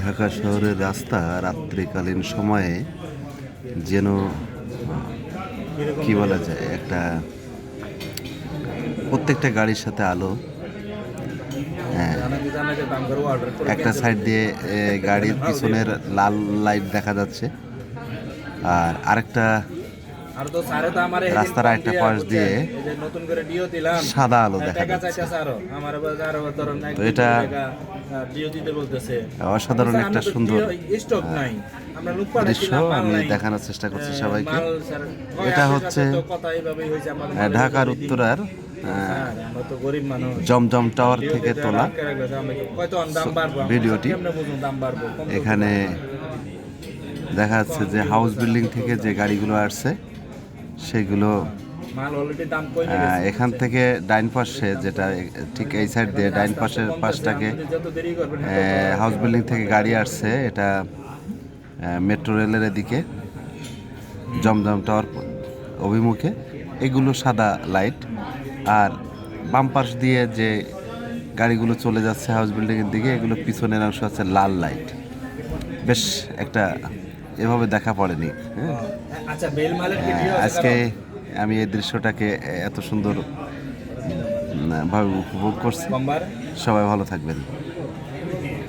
ঢাকা শহরের রাস্তা রাত্রিকালীন সময়ে যেন কি বলা যায় একটা প্রত্যেকটা গাড়ির সাথে আলো হ্যাঁ একটা সাইড দিয়ে গাড়ির পিছনের লাল লাইট দেখা যাচ্ছে আর আরেকটা রাস্তার আরেকটা পাশ দিয়ে সাদা আলো দেখা যাচ্ছে। তো এটা বলতেছে। অসাধারণ একটা সুন্দর দৃশ্য আমি দেখানোর চেষ্টা করছি সবাইকে। এটা হচ্ছে, ঢাকার উত্তরার জমজম টাওয়ার থেকে তোলা ভিডিওটি। এখানে দেখা যাচ্ছে যে হাউস বিল্ডিং থেকে যে গাড়িগুলো আসছে সেগুলো গেছে। এখান থেকে ডাইন পাশে যেটা ঠিক এই সাইড দিয়ে ডাইন পাশের পাশটাকে হাউস বিল্ডিং থেকে গাড়ি আসছে এটা মেট্রো রেলের এদিকে জমজম টাওয়ার অভিমুখে এগুলো সাদা লাইট আর বাম পাশ দিয়ে যে গাড়িগুলো চলে যাচ্ছে হাউস বিল্ডিংয়ের দিকে এগুলো পিছনের অংশ আছে লাল লাইট বেশ একটা এভাবে দেখা পড়েনি হ্যাঁ। আচ্ছা আছে আজকে? আমি এই দৃশ্যটাকে এত সুন্দর ভাবে উপভোগ করছি। সবাই ভালো থাকবেন।